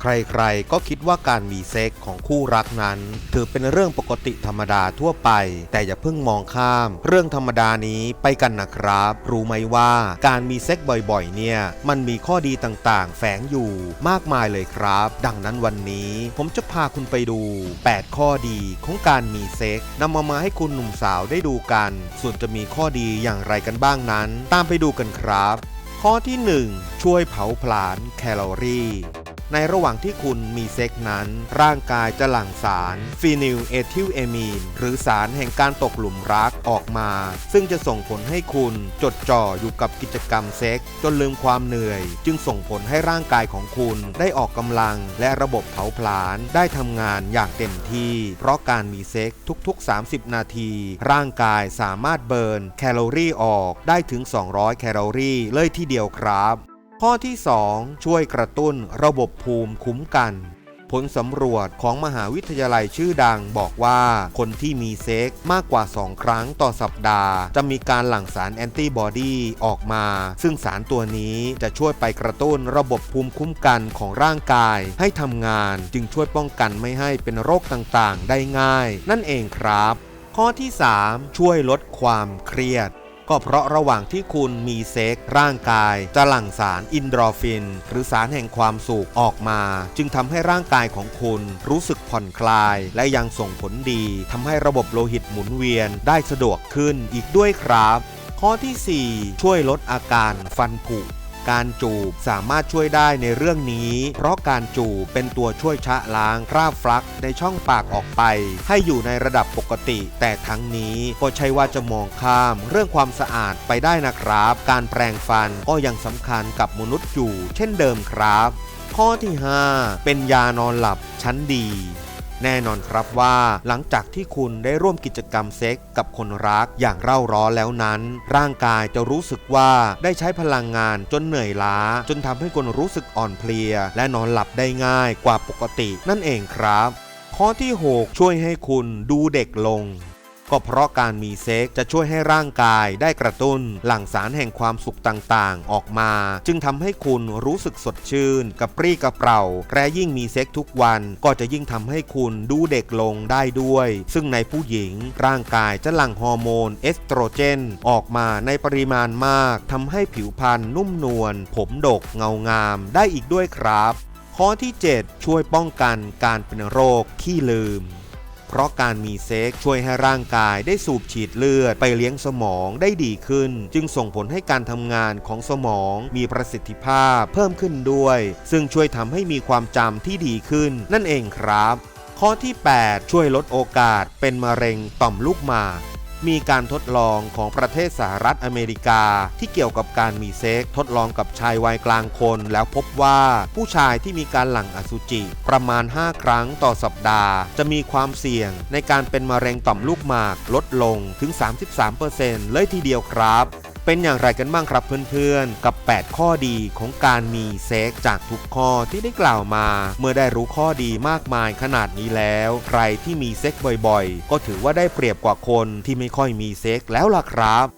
ใครๆ ก็คิดว่าการมีเซ็กของคู่รักนั้น ถือเป็นเรื่องปกติธรรมดาทั่วไป แต่อย่าเพิ่งมองข้าม เรื่องธรรมดานี้ไปกันนะครับ รู้ไหมว่าการมีเซ็กบ่อยๆ เนี่ย มันมีข้อดีต่างๆ แฝงอยู่มากมายเลยครับ ดังนั้นวันนี้ผมจะพาคุณไปดู 8 ข้อดีของการมีเซ็กนำมามาให้คุณหนุ่มสาวได้ดูกัน ส่วนจะมีข้อดีอย่างไรกันบ้างนั้น ตามไปดูกันครับ ข้อที่ 1 ช่วยเผาผลาญแคลอรี่ ในระหว่างที่คุณมีเซ็กนั้น ร่างกายจะหลั่งสารฟีนิลเอทิลเอมีนหรือสารแห่งการตกหลุมรักออกมา ซึ่งจะส่งผลให้คุณจดจ่ออยู่กับกิจกรรมเซ็กจนลืมความเหนื่อย จึงส่งผลให้ร่างกายของคุณได้ออกกำลังและระบบเผาผลาญได้ทำงานอย่างเต็มที่ เพราะการมีเซ็กทุกๆ 30 นาที ร่างกายสามารถเบิร์นแคลอรี่ออกได้ถึง 200 แคลอรี่เลยทีเดียวครับ ข้อที่ 2 ช่วยกระตุ้นระบบภูมิคุ้มกัน ผลสำรวจของมหาวิทยาลัยชื่อดังบอกว่าคนที่มีเซ็กมากกว่า 2 ครั้งต่อสัปดาห์ จะมีการหลั่งสารแอนติบอดีออกมา ซึ่งสารตัวนี้จะช่วยไปกระตุ้นระบบภูมิคุ้มกันของร่างกาย ให้ทำงานจึงช่วยป้องกันไม่ให้เป็นโรคต่างๆ ได้ง่าย นั่นเองครับ ข้อที่ 3 ช่วยลดความเครียด ก็เพราะระหว่างที่คุณมีเซ็กร่างกาย จะหลั่งสารอินโดรฟิน หรือสารแห่งความสุขออกมา จึงทำให้ร่างกายของคุณรู้สึกผ่อนคลาย และยังส่งผลดีทำให้ระบบโลหิตหมุนเวียนได้สะดวกขึ้นอีกด้วยครับ ข้อที่ 4 ช่วยลดอาการฟันผุ การจูบสามารถช่วยได้ในเรื่องนี้ เพราะการจูบเป็นตัวช่วยชะล้างคราบฟลักในช่องปากออกไป ให้อยู่ในระดับปกติ แต่ทั้งนี้ก็ใช่ว่าจะมองข้ามเรื่องความสะอาดไปได้นะครับ การแปรงฟันก็ยังสำคัญกับมนุษย์อยู่ เช่นเดิมครับ ข้อที่ 5 เป็นยานอนหลับชั้นดี แน่นอนครับว่า หลังจากที่คุณได้ร่วมกิจกรรมเซ็กกับคนรักอย่างเร่าร้อนแล้วนั้น ร่างกายจะรู้สึกว่าได้ใช้พลังงานจนเหนื่อยล้า จนทำให้คุณรู้สึกอ่อนเพลีย และนอนหลับได้ง่ายกว่าปกตินั่นเองครับ ข้อที่ 6 ช่วยให้คุณดูเด็กลง ก็เพราะการมีเซ็กจะช่วยให้ร่างกายได้กระตุ้น หลั่งสารแห่งความสุขต่างๆ ออกมา จึงทำให้คุณรู้สึกสดชื่นกระปรี้กระเปร่าและยิ่งมีเซ็กทุกวันก็จะยิ่งทำให้คุณดูเด็กลงได้ด้วย ซึ่งในผู้หญิงร่างกายจะหลั่งฮอร์โมนเอสโตรเจน ออกมาในปริมาณมากทำให้ผิวพรรณนุ่มนวลผมดกเงางามได้อีกด้วยครับ ข้อที่ 7 ช่วยป้องกันการเป็นโรคขี้ลืม เพราะการมีเซ็กช่วยให้ร่างกายได้สูบฉีดเลือดไปเลี้ยงสมองได้ดีขึ้น จึงส่งผลให้การทำงานของสมองมีประสิทธิภาพเพิ่มขึ้นด้วย ซึ่งช่วยทำให้มีความจำที่ดีขึ้น นั่นเองครับ ข้อที่ 8 ช่วยลดโอกาสเป็นมะเร็งต่อมลูกหมาก มีการทดลองของประเทศสหรัฐอเมริกา ที่เกี่ยวกับการมีเซ็กทดลองกับชายวัยกลางคน แล้วพบว่าผู้ชายที่มีการหลั่งอสุจิ ประมาณ 5 ครั้งต่อสัปดาห์ จะมีความเสี่ยงในการเป็นมะเร็งต่อมลูกหมากลดลงถึง 33%เลยทีเดียวครับ เป็นอย่างไรกันบ้างครับเพื่อนๆ กับ 8 ข้อดีของการมีเซ็กจากทุกข้อที่ได้กล่าวมา เมื่อได้รู้ข้อดีมากมายขนาดนี้แล้ว ใครที่มีเซ็กบ่อยๆ ก็ถือว่าได้เปรียบกว่าคนที่ไม่ค่อยมีเซ็กแล้วล่ะครับ